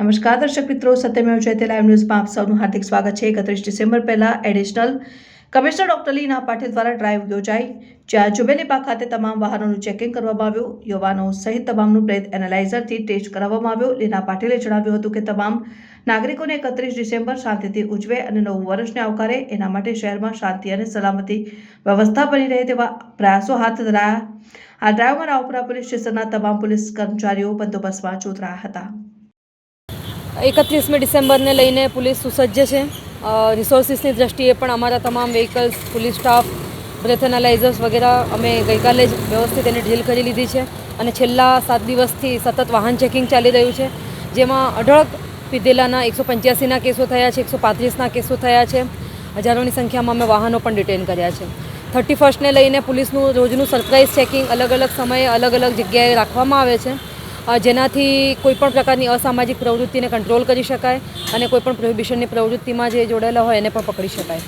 નમસ્કાર, દર્શક મિત્રો. સત્યમેવ જયતે લાઈવ ન્યૂઝમાં આપ સૌનું હાર્દિક સ્વાગત છે. એકત્રીસ ડિસેમ્બર પહેલાં additional commissioner doctor Leena Patil દ્વારા ડ્રાઈવ યોજાઈ. જ્યાં પાક ખાતે તમામ વાહનોનું ચેકિંગ કરવામાં આવ્યું. યુવાનો સહિત તમામનું બ્રેથ એનાલાઇઝરથી ટેસ્ટ કરાવવામાં આવ્યો. લીના પાટીલે જણાવ્યું હતું કે તમામ નાગરિકોને એકત્રીસ ડિસેમ્બર શાંતિથી ઉજવે અને નવું વર્ષને આવકારે. એના માટે શહેરમાં શાંતિ અને સલામતી વ્યવસ્થા બની રહે તેવા પ્રયાસો હાથ ધરાયા. આ ડ્રાઈવમાં રાવપુરા પોલીસ સ્ટેશનના તમામ પોલીસ કર્મચારીઓ બંદોબસ્તમાં જોતરાયા હતા. એકત્રીસમી ડિસેમ્બરને લઈને પોલીસ સુસજ્જ છે. રિસોર્સિસની દ્રષ્ટિએ પણ અમારા તમામ vehicles police staff breath analysers વગેરે અમે ગઈકાલે જ વ્યવસ્થિત એને ઢીલ કરી લીધી છે અને છેલ્લા સાત દિવસથી સતત વાહન ચેકિંગ ચાલી રહ્યું છે. જેમાં અઢળક પીધેલાના એકસો પંચ્યાસીના કેસો થયા છે, એકસો પાંત્રીસના કેસો થયા છે. હજારોની સંખ્યામાં અમે વાહનો પણ ડિટેન કર્યા છે. થર્ટી ફર્સ્ટને લઈને પોલીસનું રોજનું સરપ્રાઇઝ ચેકિંગ અલગ અલગ સમયે અલગ અલગ જગ્યાએ રાખવામાં આવે છે. જેનાથી કોઈપણ પ્રકારની અસામાજિક પ્રવૃત્તિને કંટ્રોલ કરી શકાય અને કોઈપણ પ્રોહિબિશનની પ્રવૃત્તિમાં જે જોડાયેલા હોય એને પણ પકડી શકાય.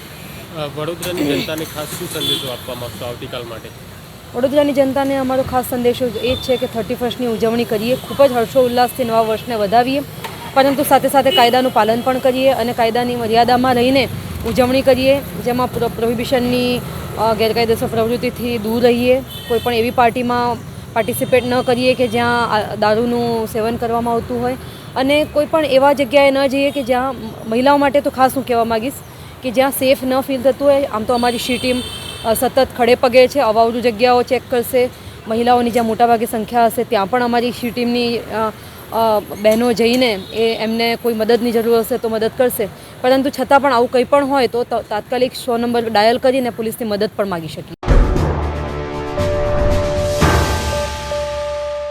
વડોદરાની જનતાને ખાસ શું સંદેશો આપવા આવતીકાલ માટે? વડોદરાની જનતાને અમારો ખાસ સંદેશો એ જ છે કે થર્ટી ફર્સ્ટની ઉજવણી કરીએ ખૂબ જ હર્ષોલ્લાસથી નવા વર્ષને વધાવીએ પરંતુ સાથે સાથે કાયદાનું પાલન પણ કરીએ અને કાયદાની મર્યાદામાં રહીને ઉજવણી કરીએ જેમાં પ્રો પ્રોહિબિશનની ગેરકાયદેસર પ્રવૃત્તિથી દૂર રહીએ કોઈપણ એવી પાર્ટીમાં પાર્ટિસિપેટ ન કરીએ કે જ્યાં દારૂનું સેવન કરવામાં આવતું હોય. અને કોઈપણ એવા જગ્યાએ ન જઈએ કે જ્યાં મહિલાઓ માટે તો ખાસ હું કહેવા માગીશ કે જ્યાં સેફ ન ફીલ થતું હોય. આમ તો અમારી શી ટીમ સતત ખડે પગે છે, અવાવરું જગ્યાઓ ચેક કરશે. મહિલાઓની જ્યાં મોટાભાગે સંખ્યા હશે, ત્યાં પણ અમારી શી ટીમની બહેનો જઈને એ એમને કોઈ મદદની જરૂર હશે તો મદદ કરશે. પરંતુ છતાં પણ આવું કંઈ પણ હોય તો, તાત્કાલિક સો નંબર ડાયલ કરીને પોલીસની મદદ પણ માગી શકીએ.